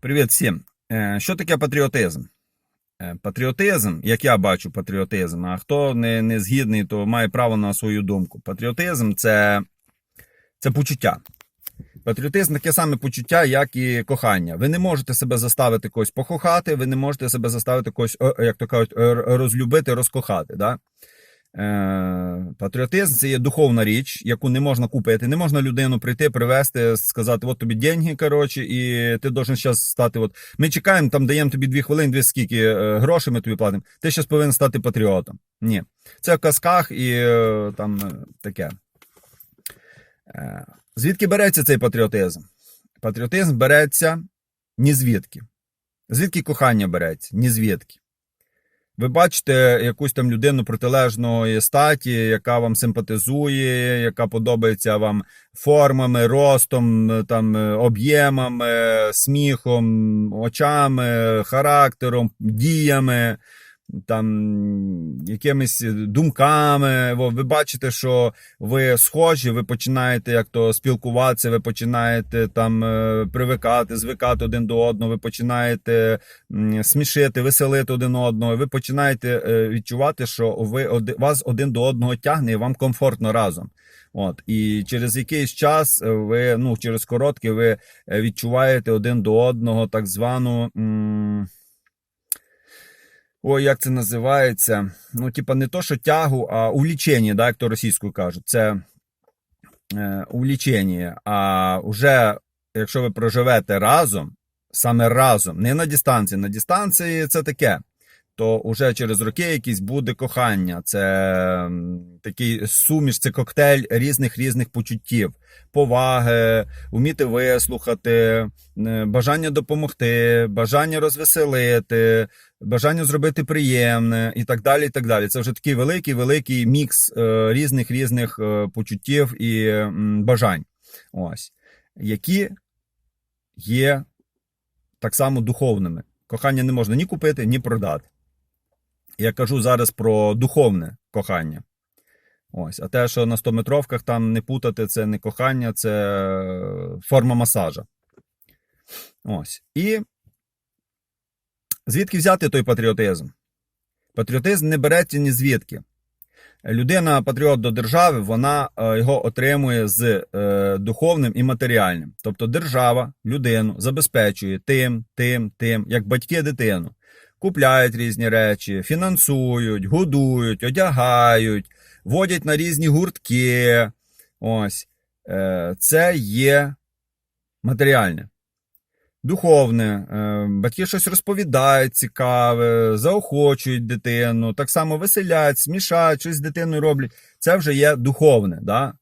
Привіт всім. Е, Що таке патріотизм? Е, Патріотизм, як я бачу патріотизм, а хто не, не згідний, то має право на свою думку. Патріотизм це, це почуття. Патріотизм таке саме почуття, як і кохання. Ви не можете себе заставити когось покохати, ви не можете себе заставити когось, як то кажуть, розлюбити, розкохати. Да? Е, Патріотизм це є духовна річ, яку не можна купити. Не можна людину прийти, привезти, сказати, от тобі деньги, коротше, і ти должен зараз стати. От ми чекаємо, там даємо тобі дві хвилини, дві скільки е, грошей ми тобі платимо. Ти зараз повинен стати патріотом. Ні. Це в казках і е, там таке. Звідки береться цей патріотизм? Патріотизм береться ні звідки. Звідки кохання береться? Ні звідки. Ви бачите якусь там людину протилежної статі, яка вам симпатизує, яка подобається вам формами, ростом, е, там, е, об'ємами, сміхом, очами, характером, діями, там, якимись думками. Ви бачите, що ви схожі, ви починаєте як то спілкуватися, ви починаєте там е, привикати, звикати один до одного, ви починаєте смішити, веселити один одного. Ви починаєте е, відчувати, що ви вас один до одного тягне і вам комфортно разом. От і через якийсь час е, ви ну через короткий ви відчуваєте один до одного так звану. м, Ой, як це називається? Ну, типа, не то, що тягу, а увлічення, да, як то російською кажуть. Це е, увлічення. А вже якщо ви проживете разом, саме разом, не на дистанції, на дистанції це таке. То вже через роки якісь буде кохання. Це такий суміш, це коктейль різних різних почуттів, поваги, вміти вислухати, бажання допомогти, бажання розвеселити, бажання зробити приємне і так далі. і так далі. Це вже такий великий великий мікс е, різних різних е, почуттів і бажань. Ось, які є так само духовними. Кохання не можна ні купити, ні продати. Я кажу зараз про духовне кохання. Ось, а те, що на 100-метровках там не путати, це не кохання, це форма масажа. Ось. І звідки взяти той патріотизм? Патріотизм не береться ні звідки. Людина, патріот до держави, вона е, його отримує з е, духовним і матеріальним. Тобто держава людину забезпечує тим, тим, тим, як батьки дитину. Купляють різні речі, фінансують, годують, одягають, водять на різні гуртки. Ось. Е, це є матеріальне. Духовне, е, батьки щось розповідають цікаве, заохочують дитину, так само веселять, смішають, щось з дитиною роблять. Це вже є духовне. Да?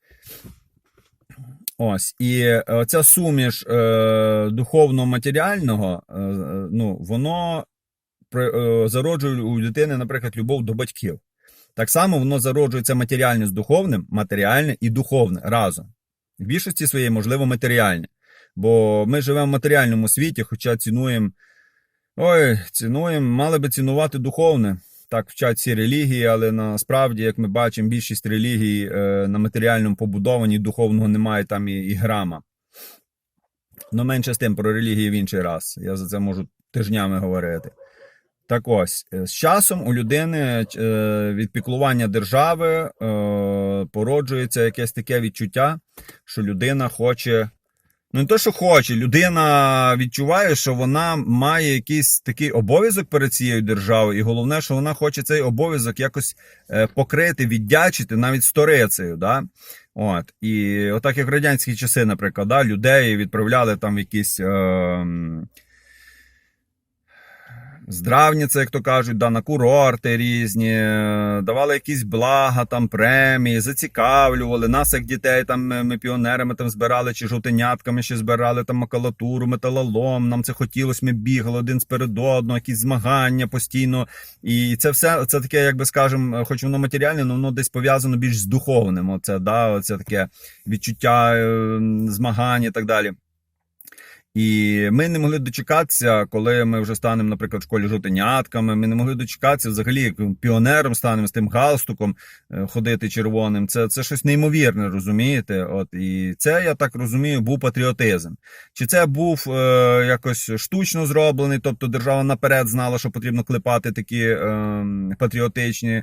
Ось. І оця суміш е, духовно-матеріального, ну, воно зароджує у дитини, наприклад, любов до батьків. Так само воно зароджується матеріальне з духовним, матеріальне і духовне разом. В більшості своєї, можливо, матеріальне. Бо ми живемо в матеріальному світі, хоча цінуємо. Ой, цінуємо, мали би цінувати духовне. Так вчать всі релігії, але насправді, як ми бачимо, більшість релігій е, на матеріальному побудовані, духовного немає там і, і грама. Ну, менше з тим про релігії в інший раз. Я за це можу тижнями говорити. Так ось, е, з часом у людини е, від піклування держави е, породжується якесь таке відчуття, що людина хоче. Ну, не то, що хоче, людина відчуває, що вона має якийсь такий обов'язок перед цією державою, і головне, що вона хоче цей обов'язок якось покрити, віддячити навіть сторицею. Да? От. І отак, як в радянські часи, наприклад, да, людей відправляли там в якісь. Е, м, здравніться, як то кажуть, да, на курорти різні, е, давали якісь блага, там премії, зацікавлювали нас, як дітей, там ми піонерами там збирали, чи жовтенятками ще збирали там макулатуру, металолом. Нам це хотілося, ми бігали один сперед одного, якісь змагання постійно. І це все це таке, як би скажемо, хоч воно матеріальне, але воно десь пов'язано більш з духовним. Оце, да, оце таке відчуття е, змагань і так далі. І ми не могли дочекатися, коли ми вже станемо, наприклад, в школі жовтенятками. Ми не могли дочекатися взагалі піонером станемо з тим галстуком е, ходити червоним. Це, це щось неймовірне, розумієте? От і це я так розумію, був патріотизм. Чи це був е, якось штучно зроблений? Тобто держава наперед знала, що потрібно клепати такі е, патріотичні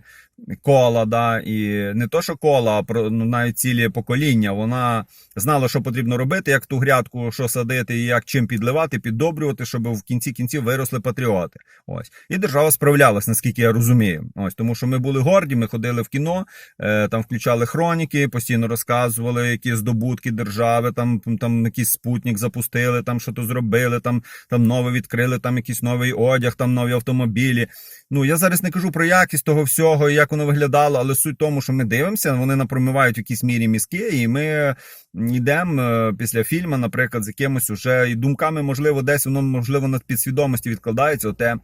кола, да, і не то, що кола, а ну, навіть цілі покоління. Вона знала, що потрібно робити, як ту грядку, що садити, і як чим підливати, піддобрювати, щоб в кінці кінців виросли патріоти. Ось і держава справлялась, наскільки я розумію. Ось тому, що ми були горді, ми ходили в кіно, е, там включали хроніки, постійно розказували які здобутки держави, там там якийсь спутник запустили, там що то зробили, там там нове відкрили, там якийсь новий одяг, там нові автомобілі. Ну я зараз не кажу про якість того всього і як воно виглядало, але суть в тому, що ми дивимося, вони напромивають в якійсь мірі мізки, і ми йдемо е, після фільму, наприклад, з якимось уже і думками, можливо, десь воно можливо на підсвідомості відкладається. Оте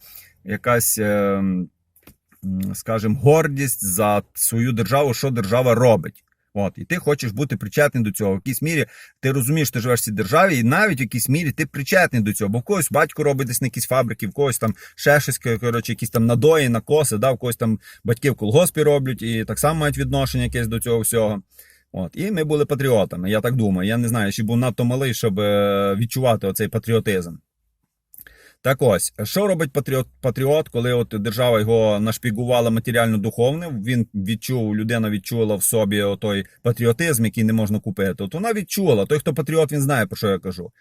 якась, е, скажімо, гордість за свою державу, що держава робить. От, і ти хочеш бути причетний до цього. В якійсь мірі ти розумієш, що ти живеш в цій державі, і навіть в якійсь мірі ти причетний до цього. Бо в когось батько робить десь на якісь фабрики, в когось там ще щось, коротше, якісь там надої, накоси, да, в когось там батьки в колгоспі роблять і так само мають відношення якесь до цього всього. От, і ми були патріотами, я так думаю. Я не знаю, чи був надто малий, щоб е, відчувати оцей патріотизм. Так ось, що робить патріот, патріот, коли от держава його нашпігувала матеріально-духовним, він відчув, людина відчула в собі той патріотизм, який не можна купити. От вона відчула. Той, хто патріот, він знає, про що я кажу.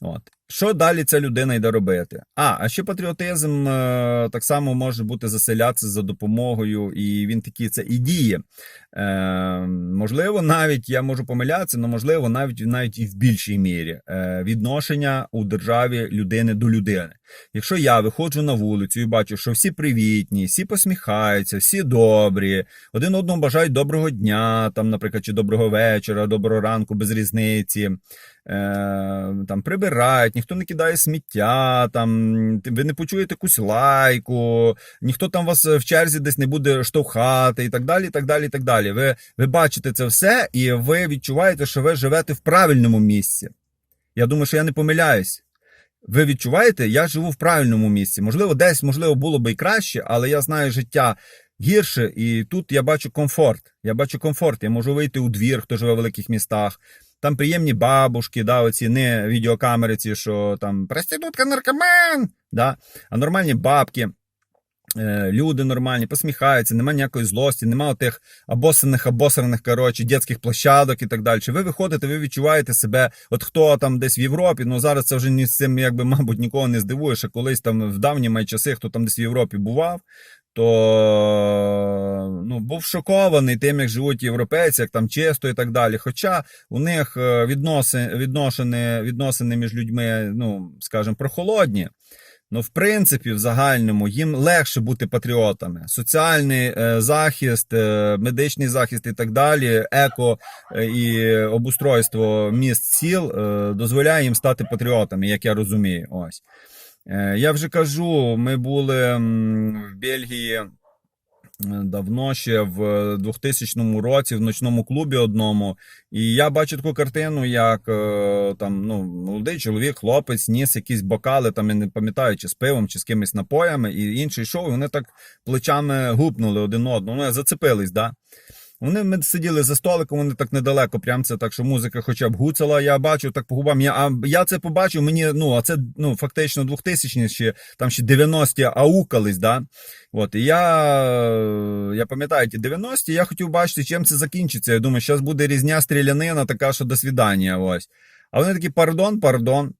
От. Що далі ця людина йде робити? А, а ще патріотизм е, так само може бути заселятися за допомогою, і він такий це і діє. Е, можливо, навіть я можу помилятися, але можливо, навіть навіть і в більшій мірі е, відношення у державі людини до людини. Якщо я виходжу на вулицю і бачу, що всі привітні, всі посміхаються, всі добрі, один одному бажають доброго дня, там, наприклад, чи доброго вечора, доброго ранку, без різниці. Е, там прибирають, ніхто не кидає сміття, там ви не почуєте якусь лайку, ніхто там вас в черзі десь не буде штовхати, і так далі. і так далі, і так далі. Ви, ви бачите це все, і ви відчуваєте, що ви живете в правильному місці. Я думаю, що я не помиляюсь. Ви відчуваєте, я живу в правильному місці. Можливо, десь можливо було би і краще, але я знаю життя гірше, і тут я бачу комфорт. Я бачу комфорт. Я можу вийти у двір, хто живе в великих містах. Там приємні бабушки, да, оці не відеокамери, ці, що там проститутка наркоман, да, а нормальні бабки. е, Люди нормальні, посміхаються, немає ніякої злості, немає тих абосаних, абосаних, коротше, дитячих площадок і так далі. Ви виходите, ви відчуваєте себе, от хто там десь в Європі, ну зараз це вже ні з цим, якби, мабуть, нікого не здивуєш, а колись там в давні мої часи, хто там десь в Європі бував, то ну, був шокований тим, як живуть європейці, як там чисто і так далі. Хоча у них е, відносини, відносини між людьми, ну, скажімо, прохолодні. Ну, в принципі, в загальному їм легше бути патріотами. Соціальний е, захист, е, медичний захист і так далі, еко е, і обустройство міст сіл е, дозволяє їм стати патріотами, як я розумію. Ось. Е, Я вже кажу, ми були в Бельгії е, давно ще в 2000 році в ночному клубі одному. І я бачу таку картину, як е, там ну, молодий чоловік, хлопець, ніс якісь бокали, там я не пам'ятаю, чи з пивом, чи з кимось напоями, і інший йшов, і вони так плечами гупнули один одного. Ну, зацепились, да. Вони ми сиділи за столиком, вони так недалеко, прям це так, що музика хоча б гуцала. Я бачу так по губам. Я, а я це побачив, мені, ну, а це ну, фактично 2000 ще, там ще 90-ті аукались, да. От, і я, я пам'ятаю ті 90-ті, я хотів бачити, чим це закінчиться. Я думаю, зараз буде різня стрілянина, така, що до свідання. Ось. А вони такі, пардон, пардон.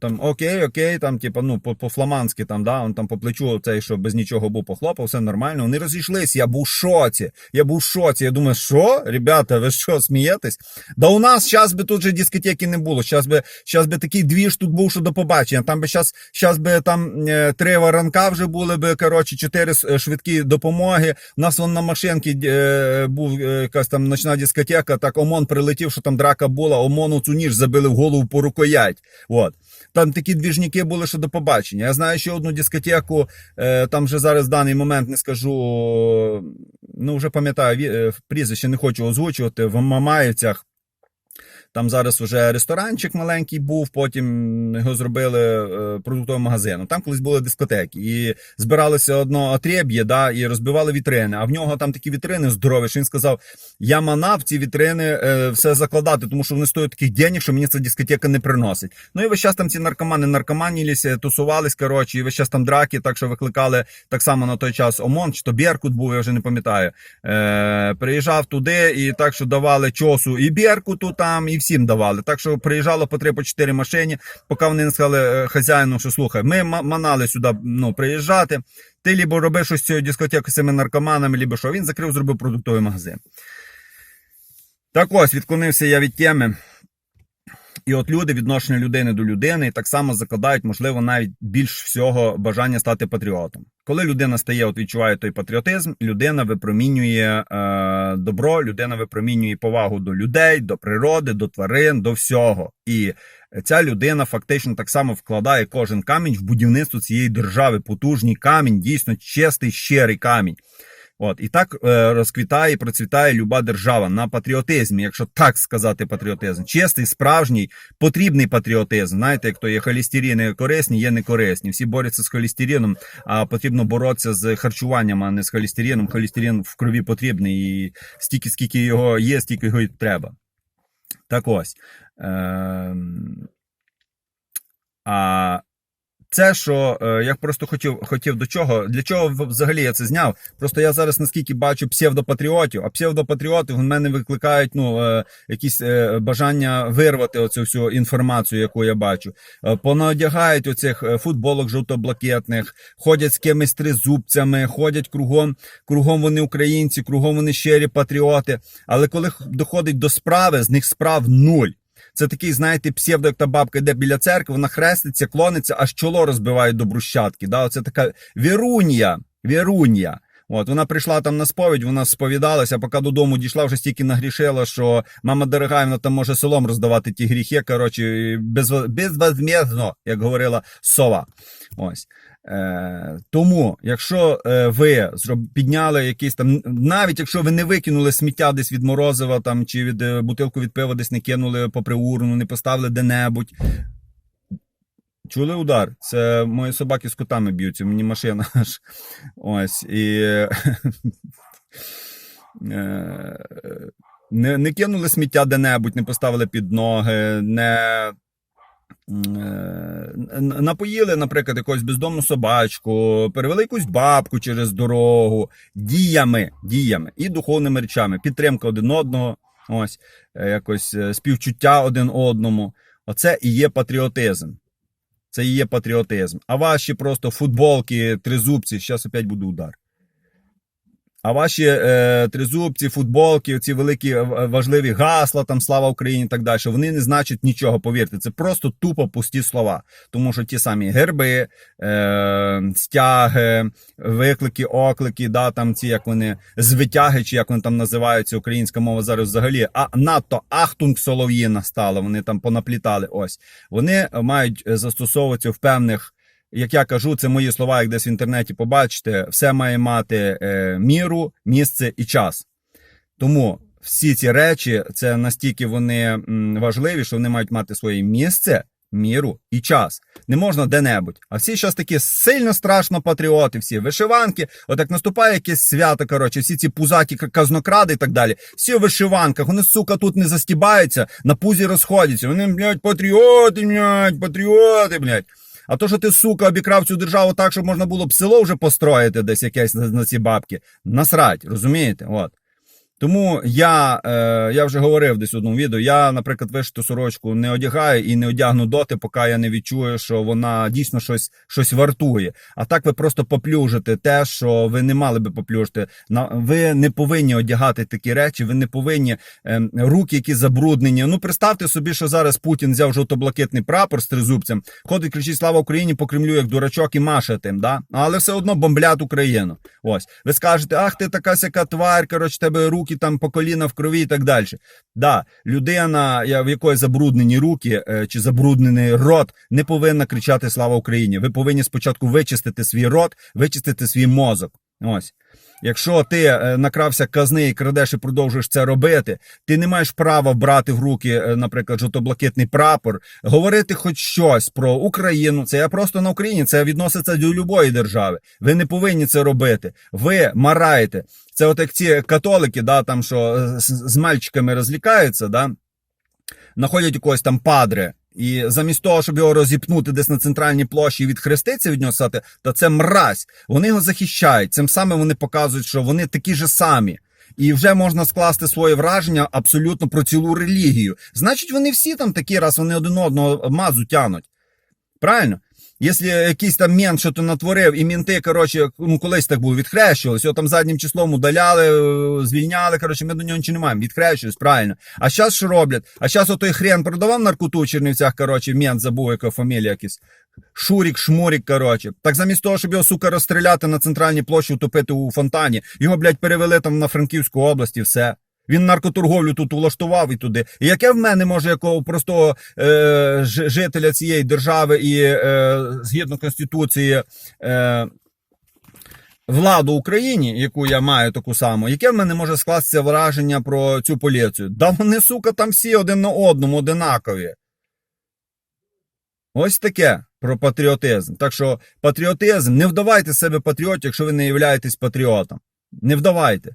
Там окей, окей, там, типа, ну, по- по-фламандськи, там, да, он там по плечу цей, що без нічого був похлопав, все нормально. Вони розійшлись, я був в шоці. Я був в шоці. Я думаю, що, ребята, ви що, смієтесь? Да у нас зараз би тут же дискотеки не було. Зараз би, щас би такий двіж тут був, що до побачення. Там би щас, щас би там е, три воронка вже були би, коротше, чотири е, швидкі допомоги. У нас вон на машинці е, був якась там ночна дискотека, так ОМОН прилетів, що там драка була, ОМОНу цю ніж забили в голову по рукоять. От. Там такі двіжники були, що до побачення. Я знаю ще одну дискотеку, е, там вже зараз в даний момент не скажу, ну вже пам'ятаю, е, прізвище не хочу озвучувати, в Мамаївцях. Там зараз вже ресторанчик маленький був, потім його зробили е, продуктовим магазином. Там колись були дискотеки. І збиралося одно отреб'є, да, і розбивали вітрини. А в нього там такі вітрини здорові, що він сказав: я манав ці вітрини е, все закладати, тому що вони стоять таких денег, що мені ця дискотека не приносить. Ну і весь час там ці наркомани наркоманілися, тусувались, коротше, і весь час там драки, так що викликали так само на той час ОМОН, чи то Беркут був, я вже не пам'ятаю. Е, приїжджав туди і так, що давали чосу і Беркуту там, і всім давали. Так що приїжджало по три по чотири машині, поки вони не сказали е, хазяїну, що слухай, ми манали сюди ну, приїжджати. Ти лібо робиш щось цією дискотекою з цими наркоманами, лібо що. Він закрив, зробив продуктовий магазин. Так ось, відклонився я від теми. І от люди, відношення людини до людини, так само закладають, можливо, навіть більш всього бажання стати патріотом. Коли людина стає, от відчуває той патріотизм, людина випромінює е, добро, людина випромінює повагу до людей, до природи, до тварин, до всього. І ця людина фактично так само вкладає кожен камінь в будівництво цієї держави. Потужний камінь, дійсно чистий, щирий камінь. От і так е, розквітає і процвітає люба держава на патріотизмі, якщо так сказати, патріотизм. Чистий, справжній, потрібний патріотизм. Знаєте, як то є холестерини корисні, є некорисні. Всі борються з холестерином, а потрібно боротися з харчуванням, а не з холестерином. Холестерин в крові потрібний, і стільки, скільки його є, стільки його і треба. Так ось. Е, а це, що е, я просто хотів, хотів до чого, для чого взагалі я це зняв. Просто я зараз наскільки бачу псевдопатріотів, а псевдопатріоти в мене викликають ну, е, якісь е, бажання вирвати оцю всю інформацію, яку я бачу. Понаодягають оцих футболок жовто-блакитних, ходять з кимось тризубцями, ходять кругом, кругом вони українці, кругом вони щирі патріоти. Але коли доходить до справи, з них справ нуль. Це такий, знаєте, псевдо, як та бабка йде біля церкви, вона хреститься, клониться, аж чоло розбиває до брущатки. Да? Оце така вірунья, вірунья. От вона прийшла там на сповідь, вона сповідалася, поки додому дійшла, вже стільки нагрішила, що мама дорога, там може селом роздавати ті гріхи. Коротше, без, як говорила сова. Ось. Е, тому, якщо е, ви підняли якийсь там, навіть якщо ви не викинули сміття десь від морозива там, чи від е, бутилку від пива десь не кинули попри урну, не поставили де-небудь. Чули удар? Це мої собаки з котами б'ються, мені машина аж. Ось. І не, не кинули сміття де-небудь, не поставили під ноги, не напоїли, наприклад, якусь бездомну собачку, перевели якусь бабку через дорогу, діями, діями і духовними речами, підтримка один одного, ось е, якось е, співчуття один одному. Оце і є патріотизм. Це і є патріотизм. А ваші просто футболки, тризубці, зараз опять буде удар. А ваші е, тризубці, футболки, ці великі е, важливі гасла, там слава Україні і так далі, вони не значать нічого, повірте. Це просто тупо пусті слова. Тому що ті самі герби, е, стяги, виклики, оклики, да, там ці як вони звитяги, чи як вони там називаються, українська мова зараз взагалі, а надто ахтунг солов'їна стала, вони там понаплітали. Ось вони мають е, застосовуватися в певних. Як я кажу, це мої слова, як десь в інтернеті побачите, все має мати е, міру, місце і час. Тому всі ці речі це настільки вони важливі, що вони мають мати своє місце, міру і час. Не можна де-небудь. А всі зараз такі сильно страшно патріоти, всі вишиванки. От як наступає якесь свято, коротше, всі ці пузаті казнокради і так далі. Всі в вишиванках, вони, сука, тут не застібаються, на пузі розходяться. Вони, блядь, патріоти, блядь, патріоти, блядь. А то, що ти, сука, обікрав цю державу так, щоб можна було б село вже построїти десь якесь на, на ці бабки. Насрать, розумієте? От. Тому я, е, я вже говорив десь в одному відео, я, наприклад, вишиту сорочку не одягаю і не одягну доти, поки я не відчую, що вона дійсно щось, щось вартує. А так ви просто поплюжите те, що ви не мали би поплюжити. На, ви не повинні одягати такі речі, ви не повинні е, руки, які забруднені. Ну, представте собі, що зараз Путін взяв жовто-блакитний прапор з тризубцем, ходить, кричить Слава Україні по Кремлю, як дурачок, і маше тим, да? але все одно бомблять Україну. Ось. Ви скажете, ах, ти така сяка тварь, коротше, тебе руки там по коліна в крові і так далі. Да, людина, в якої забруднені руки е, чи забруднений рот, не повинна кричати Слава Україні. Ви повинні спочатку вичистити свій рот, вичистити свій мозок. Ось. Якщо ти е, накрався казни і крадеш і продовжуєш це робити, ти не маєш права брати в руки, е, наприклад, жовто-блакитний прапор, говорити хоч щось про Україну. Це я просто на Україні, це відноситься до любої держави. Ви не повинні це робити. Ви мараєте. Це от як ці католики, да, там що е, з, мальчиками розлікаються, да, знаходять якогось там падре. І замість того, щоб його розіпнути десь на центральній площі і відхреститися від нього сказати, та це мразь. Вони його захищають. Цим самим вони показують, що вони такі ж самі. І вже можна скласти своє враження абсолютно про цілу релігію. Значить, вони всі там такі, раз вони один одного мазу тянуть. Правильно? Якщо якийсь там мент що то натворив, і мінти, коротше, ну колись так було, відхрещувались, його там заднім числом удаляли, е, звільняли, коротше, ми до нього нічого не маємо, відхрещувались, правильно. А зараз що роблять? А зараз отой хрен продавав наркоту в Чернівцях, коротше, мент забув, яка фамілія якась. Шурік, шмурік, коротше. Так замість того, щоб його, сука, розстріляти на центральній площі, утопити у фонтані, його, блядь, перевели там на Франківську область і все. Він наркоторговлю тут влаштував і туди. І яке в мене може якого простого е, жителя цієї держави і е, згідно конституції е, владу Україні, яку я маю таку саму, яке в мене може скластися враження про цю поліцію? Да вони, сука, там всі один на одному одинакові. Ось таке про патріотизм. Так що патріотизм, не вдавайте себе патріотів, якщо ви не являєтесь патріотом. Не вдавайте.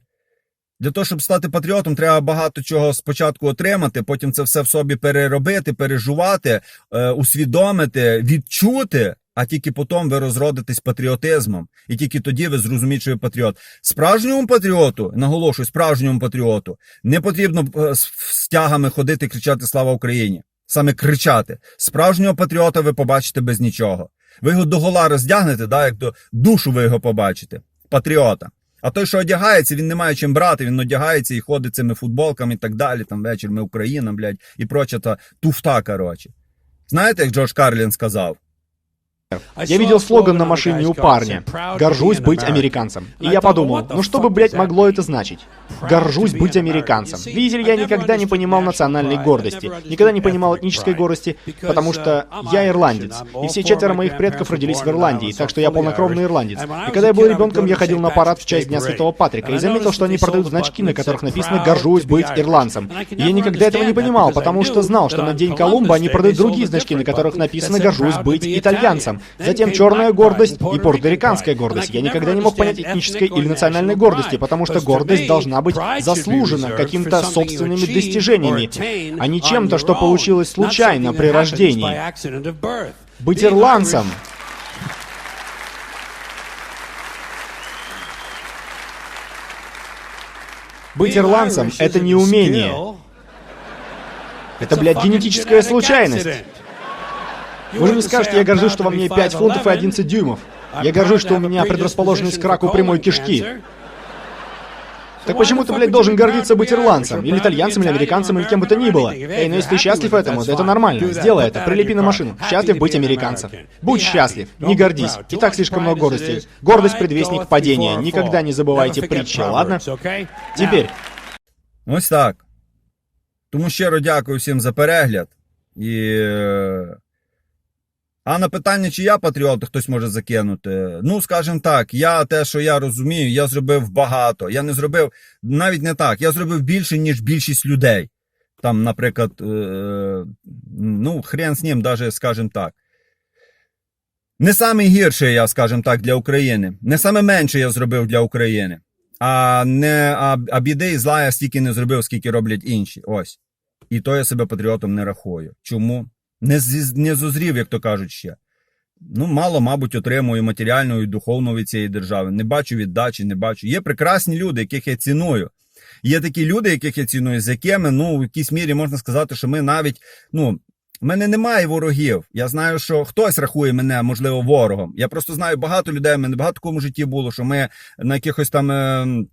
Для того, щоб стати патріотом, треба багато чого спочатку отримати, потім це все в собі переробити, пережувати, е, усвідомити, відчути, а тільки потім ви розродитесь патріотизмом. І тільки тоді ви зрозумієте, що ви патріот. Справжньому патріоту, наголошую, справжньому патріоту, не потрібно е, з стягами ходити кричати Слава Україні. Саме кричати. Справжнього патріота ви побачите без нічого. Ви його догола роздягнете, да, як до душу ви його побачите. Патріота. А той, що одягається, він не має чим брати, він одягається і ходить цими футболками і так далі. Там вечір ми Україна, блядь, і проча та туфта, коротше. Знаєте, як Джордж Карлін сказав? Я видел слоган на машине у парня «Горжусь быть американцем». И я подумал, ну что бы, блядь, могло это значить? «Горжусь быть американцем». Видите ли, я никогда не понимал национальной гордости, никогда не понимал этнической гордости, потому что я ирландец. И все четверо моих предков родились в Ирландии, так что я полнокровный ирландец. И когда я был ребенком, я ходил на парад в честь Дня Святого Патрика и заметил, что они продают значки, на которых написано «Горжусь быть ирландцем». И я никогда этого не понимал, потому что знал, что на День Колумба они продают другие значки, на которых написано «Горжусь быть итальянцем». Затем черная гордость и порториканская гордость. Я никогда не мог понять этнической или национальной гордости, потому что гордость должна быть заслужена каким-то собственными достижениями, а не чем-то, что получилось случайно при рождении. Быть ирландцем Быть ирландцем — это не умение. Это, блядь, генетическая случайность. Вы же не скажете, я горжусь, что во мне 5 фунтов и 11 дюймов. Я горжусь, что у меня предрасположенность к раку прямой кишки. Так почему ты, блядь, должен гордиться быть ирландцем, или итальянцем, или американцем, или кем бы то ни было? Эй, ну если ты счастлив этому, то это нормально. Сделай это, прилепи на машину. Счастлив быть американцем. Будь счастлив, не гордись. И так слишком много гордости. Гордость — предвестник падения. Никогда не забывайте притчи, ладно? Теперь, Ось так. Тому щиро дякую всім за перегляд. І... А на питання, чи я патріот, хтось може закинути. Ну, скажімо так, я те, що я розумію, я зробив багато. Я не зробив навіть не так. Я зробив більше, ніж більшість людей. Там, наприклад, е, ну, хрен з ним, даже, скажімо так. Не саме гірше, я, скажімо так, для України. Не саме менше я зробив для України. А не а, а біди і зла я стільки не зробив, скільки роблять інші. Ось. І то я себе патріотом не рахую. Чому? Не, не зозрів, як то кажуть ще. Ну, мало, мабуть, отримую матеріальну і духовну від цієї держави. Не бачу віддачі, не бачу. Є прекрасні люди, яких я ціную. Є такі люди, яких я ціную, з якими, ну, в якійсь мірі можна сказати, що ми навіть, ну, в мене немає ворогів. Я знаю, що хтось рахує мене, можливо, ворогом. Я просто знаю багато людей, в мене багато в такому житті було, що ми на якихось там.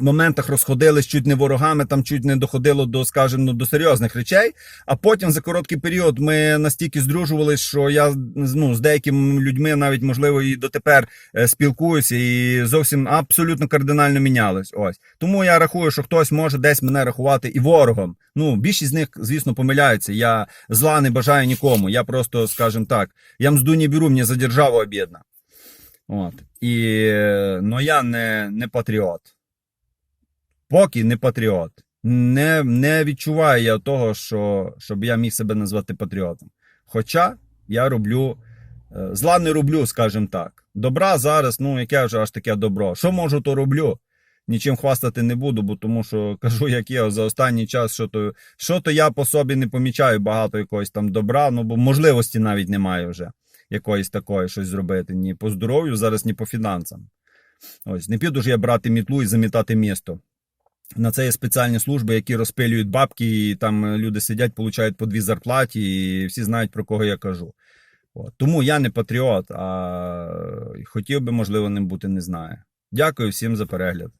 Е- моментах розходились чуть не ворогами, там чуть не доходило до, скажімо, ну, до серйозних речей. А потім за короткий період ми настільки здружувалися, що я ну, з деякими людьми навіть можливо і дотепер е, спілкуюся, і зовсім абсолютно кардинально мінялось. Ось тому я рахую, що хтось може десь мене рахувати і ворогом. Ну, більшість з них, звісно, помиляються. Я зла не бажаю нікому. Я просто, скажімо так, я мзду не беру, мені за державу обідно. От. І, ну я не, не патріот. Поки не патріот. Не, не відчуваю я того, що, щоб я міг себе назвати патріотом. Хоча я роблю. е, Зла не роблю, скажімо так. Добра зараз, ну яке вже аж таке добро. Що можу, то роблю. Нічим хвастати не буду, бо тому що кажу, як є за останній час, що то, що то я по собі не помічаю багато якогось там добра, ну бо можливості навіть немає вже якоїсь такої щось зробити. Ні по здоров'ю, зараз, ні по фінансам. Ось, не піду ж я брати мітлу і замітати місто. На це є спеціальні служби, які розпилюють бабки, і там е, люди сидять, получають по дві зарплаті, і всі знають, про кого я кажу. От. Тому я не патріот, а хотів би, можливо, ним бути, не знаю. Дякую всім за перегляд.